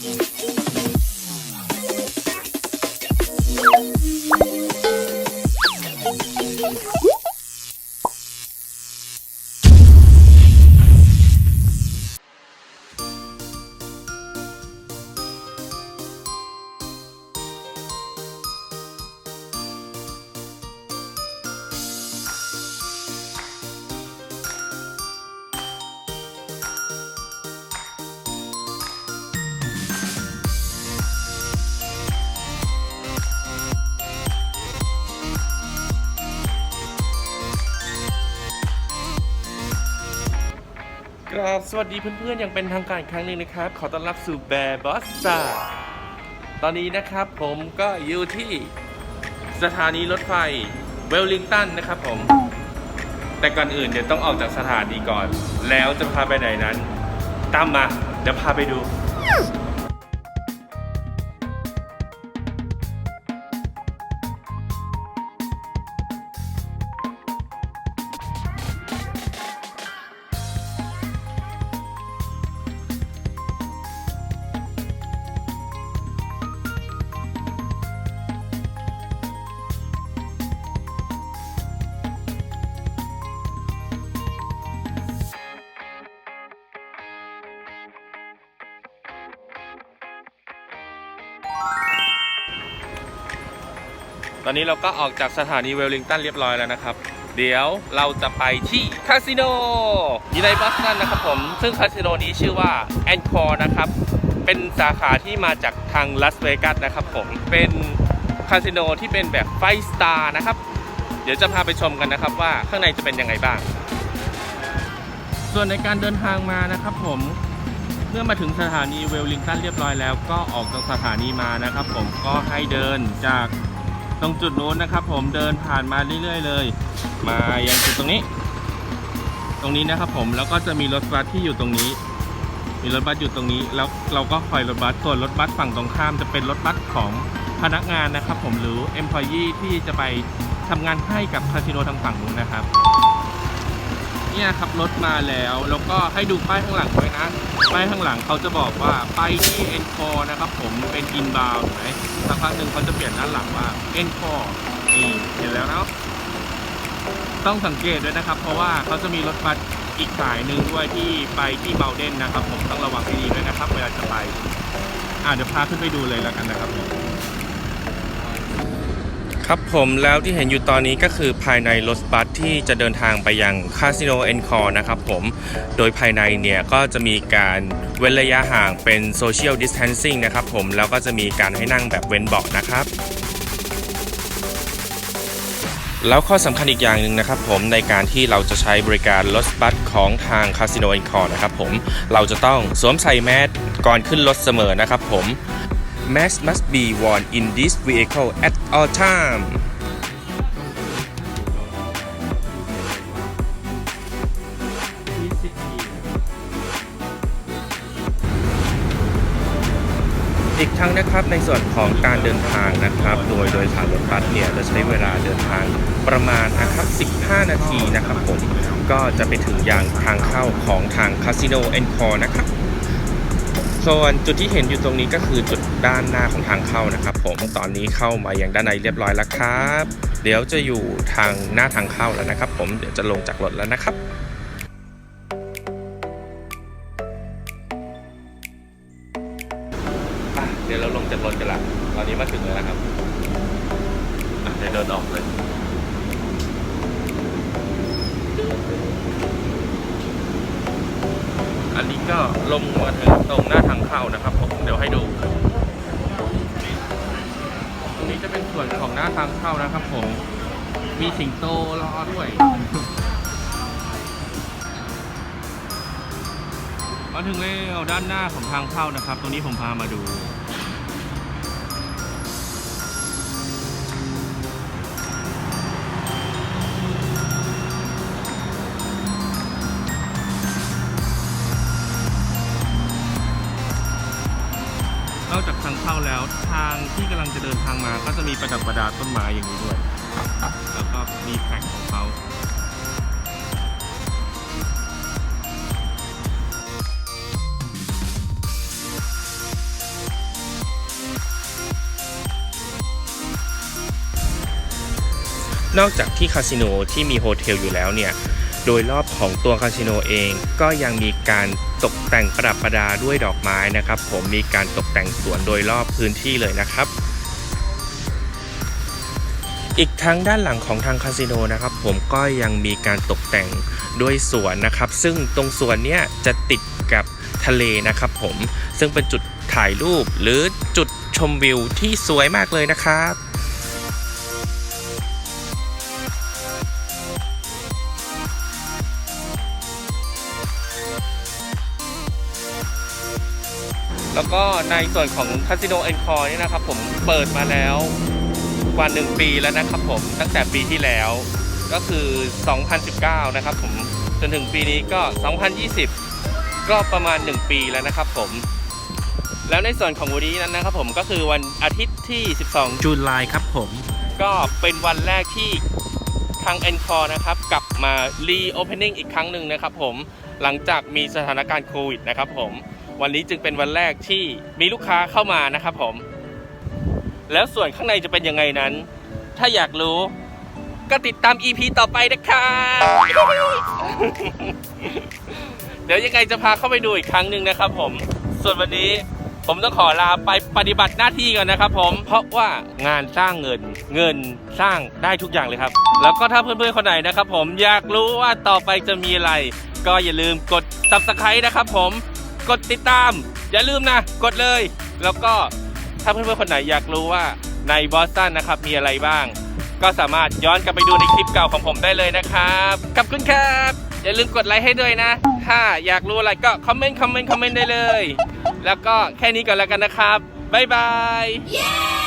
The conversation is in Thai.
Yes. กราบสวัสดีเพื่อนๆ อย่างเป็นทางการอีกครั้งหนึ่งนะครับ ขอต้อนรับสู่แบร์บอสซาตอนนี้นะครับผมก็อยู่ที่สถานีรถไฟเวลลิงตันนะครับผม แต่ก่อนอื่นเดี๋ยวต้องออกจากสถานีก่อน แล้วจะพาไปไหนนั้น ตามมา เดี๋ยวพาไปดู ตอนนี้เราก็ออกจากสถานีเวลลิงตันเรียบร้อยแล้วนะครับ เดี๋ยวเราจะไปที่คาสิโนอยู่ในบอสตันนะครับผม ซึ่งคาสิโนนี้ชื่อว่าแอนคอร์นะครับ เป็นสาขาที่มาจากทางลาสเวกัสนะครับผม เป็นคาสิโนที่เป็นแบบไฟสตาร์นะครับ เดี๋ยวจะพาไปชมกันนะครับว่าข้างในจะเป็นยังไงบ้าง ส่วนในการเดินทางมานะครับผมเมื่อมาถึงสถานีเวลลิงตันเรียบร้อยแล้วก็ออกจากสถานีมานะครับ ผมก็ให้เดินจาก ตรงจุดนู้นนะครับ ผมเดินผ่านมาเรื่อยๆเลย มายังจุดตรงนี้ ตรงนี้นะครับผมแล้วก็จะมีรถบัสที่อยู่ตรงนี้ มีรถบัสอยู่ตรงนี้ แล้วเราก็คอยรถบัสส่วนรถบัสฝั่งตรงข้ามจะเป็นรถบัสของพนักงานนะครับ ผมหรือ employee ที่จะไปทำงานให้กับคาสิโนทางฝั่งนู้นนะครับ เนี่ยครับรถมาแล้วแล้วก็ให้ดูป้ายข้างหลังด้วยนะป้ายข้างหลังเขาจะบอกว่าไปที่เอ็นคอนะครับผมเป็นอินบาวไหมสักพักหนึ่งเขาจะเปลี่ยนด้านหลังว่าเอ็นคอนี่เห็นแล้วเนาะต้องสังเกตด้วยนะครับ เพราะว่าเขาจะมีรถบัสอีกสายหนึ่งด้วยที่ไปที่เบลเดนนะครับ ผมต้องระวังให้ดีด้วยนะครับ เวลาจะไปอ่าเดี๋ยวพาขึ้นไปดูเลยแล้วกันนะครับ ครับผมแล้วที่เห็นอยู่ตอนนี้ก็คือภายในรถบัสที่จะเดินทางไปยังคาสิโนเอ็นคอร์นะครับผมโดยภายในเนี่ยก็จะมีการเว้นระยะห่างเป็นโซเชียลดิส a ทนซิ่งนะครับผมแล้วก็จะมีการให้นั่งแบบเว้นเบาะนะครับแล้วข้อสำคัญอีกอย่างหนึ่งนะครับผมในการที่เราจะใช้บริการรถบัสของทางคาสิโนเอ็นคอร์นะครับผมเราจะต้องสวมใส่แมสก่อนขึ้นรถเสมอนะครับผม Mask must be worn in this vehicle at all time อีกทั้งนะครับในส่วนของการเดินทางนะครับ โดยโดยสารรถบัสเนี่ยจะใช้เวลาเดินทางประมาณนะครับ 15 นาทีนะครับผมก็จะไปถึงอยังทางเข้าของทางคาสิโนเอ็นคอร์นะครับส่วนจุดที่เห็นอยู่ตรงนี้ก็คือจุด ด้านหน้าของทางเข้านะครับ ผมตอนนี้เข้ามาอย่างด้านในเรียบร้อยแล้วครับ เดี๋ยวจะอยู่ทางหน้าทางเข้าแล้วนะครับ ผมเดี๋ยวจะลงจากรถแล้วนะครับเดี๋ยวเราลงจากรถกันละตอนนี้มาถึงแล้วนะครับเดี๋ยวเดินออกเลยอันนี้ก็ลงมาถึงตรงหน้าทางเข้านะครับ ผมเดี๋ยวให้ดู ตรงนี้จะเป็น ส่วนของหน้าทางเข้านะครับผม มีสิงโตรอด้วย มาถึงแล้วด้านหน้าของทางเข้านะครับ ตรงนี้ผมพามาดู นอกจากทางเข้าแล้วทางที่กำลังจะเดินทางมาก็จะมีประดับประดาต้นไม้อย่างนี้ด้วย แล้วก็มีแพ็กของเขานอกจากที่คาสิโนที่มีโฮเทลอยู่แล้วเนี่ย โดยรอบของตัวคาสิโนเองก็ยังมีการตกแต่งประดับประดาด้วยดอกไม้นะครับ ผมมีการตกแต่งสวนโดยรอบพื้นที่เลยนะครับ อีกทั้งด้านหลังของทางคาสิโนนะครับ ผมก็ยังมีการตกแต่งด้วยสวนนะครับ ซึ่งตรงสวนเนี้ยจะติดกับทะเลนะครับ ผมซึ่งเป็นจุดถ่ายรูปหรือจุดชมวิวที่สวยมากเลยนะครับ แล้วก็ในส่วนของคาสิโนเอ็นคอร์นี่นะครับผมเปิดมาแล้วกว่า 1 ปีแล้วนะครับผมตั้งแต่ปีที่แล้วก็คือ 2019 นะครับผมจนถึงปีนี้ก็ 2020 ก็ประมาณ 1 ปีแล้วนะครับผม แล้วในส่วนของวันนี้นั้นนะครับผมก็คือวันอาทิตย์ที่ 12 จุลายครับผม ก็เป็นวันแรกที่ทาง e n c o r e นะครับ กลับมา reopening อีกครั้งหนึ่งนะครับผมหลังจากมีสถานการณ์โควิดนะครับผม วันนี้จึงเป็นวันแรกที่มีลูกค้าเข้ามานะครับผม แล้วส่วนข้างในจะเป็นยังไงนั้น ถ้าอยากรู้ ก็ติดตาม EP ต่อไปนะครับเดี๋ยวยังไงจะพาเข้าไปดูอีกครั้งหนึ่งนะครับผม ส่วนวันนี้ผมต้องขอลาไปปฏิบัติหน้าที่ก่อนนะครับ ผมเพราะว่างานสร้างเงินเงินสร้างได้ทุกอย่างเลยครับ แล้วก็ถ้าเพื่อนๆคนไหนนะครับ ผมอยากรู้ว่าต่อไปจะมีอะไร ก็อย่าลืมกด subscribe นะครับ ผม กดติดตาม อย่าลืมนะ กดเลย แล้วก็ถ้าเพื่อนๆคนไหนอยากรู้ว่าในบอสตันนะครับมีอะไรบ้าง ก็สามารถย้อนกลับไปดูในคลิปเก่าของผมได้เลยนะครับขอบคุณครับ อย่าลืมกดไลค์ให้ด้วยนะ ถ้าอยากรู้อะไรก็คอมเมนต์คอมเมนต์คอมเมนต์ได้เลย แล้วก็แค่นี้ก่อนแล้วกันนะครับบ๊ายบาย Yeah!